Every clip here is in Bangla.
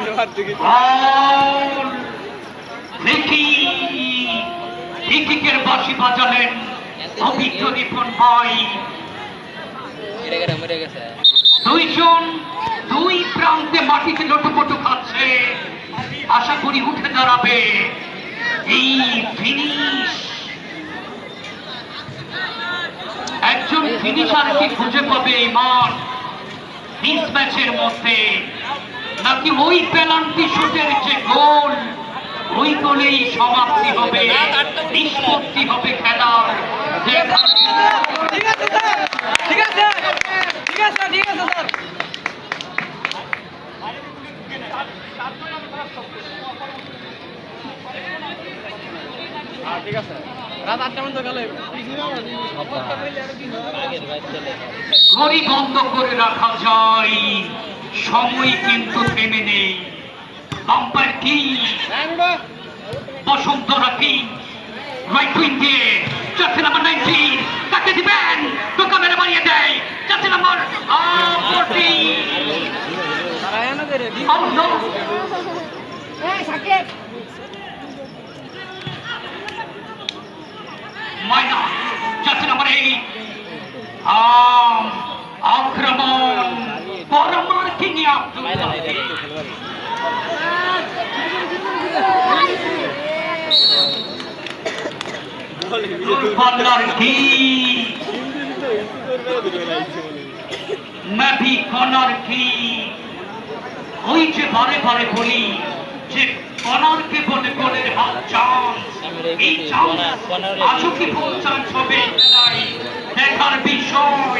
বল দেখি ইকিকের বাঁশি বাজালেন অভিজ্ঞ রিপন ভাই মরে গেছে মরে গেছে। দুইজন দুই প্রান্তে মাটিতে লটুপটু খাচ্ছে। আশা করি উঠে দাঁড়াবে। এই ফিনিশ। একজন ফিনিশারকে খুঁজে পাবে এই মাঠ বিশ ম্যাচের মধ্যে। নাকি ওই পেনাল্টি শুটের যে গোল। ওই গোলেই সমাপ্তি হবে নিষ্পত্তি হবে খেলার ঠিক আছে রাত আটটা পর্যন্ত গেলে ঘড়ি বন্ধ করে রাখা যায়। সময় কিন্তু থেমে নেই। আম্পায়ার কি বসন্তরা কি রাইট উইং দিয়ে চারটে নাম্বার নাইনটিন তাকে দিবেন টোকা মেরে বাড়িয়ে দেয়। চারটে নাম্বার ফোরটি Oh ম্যাভি কনার কি ওই যে বারে বারে বলি যে কনারকে বলে গোলের হাত চান্স এই চান্স আজও কি ফুল চান্স হবে দেখার বিষয়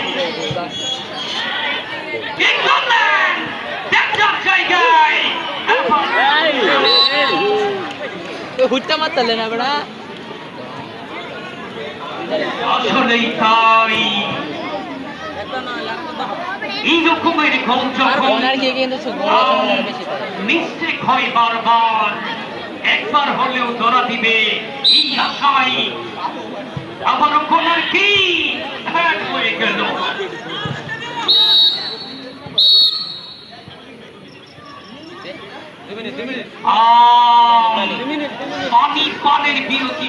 হুটটা মারতালে না বেড়া আসলেই তাই একবার হলেও ধরা দিবে এই কি হ্যাঁ হয়ে গেল দুই মিনিট দুই মিনিট আম, দুই মিনিট বিরতি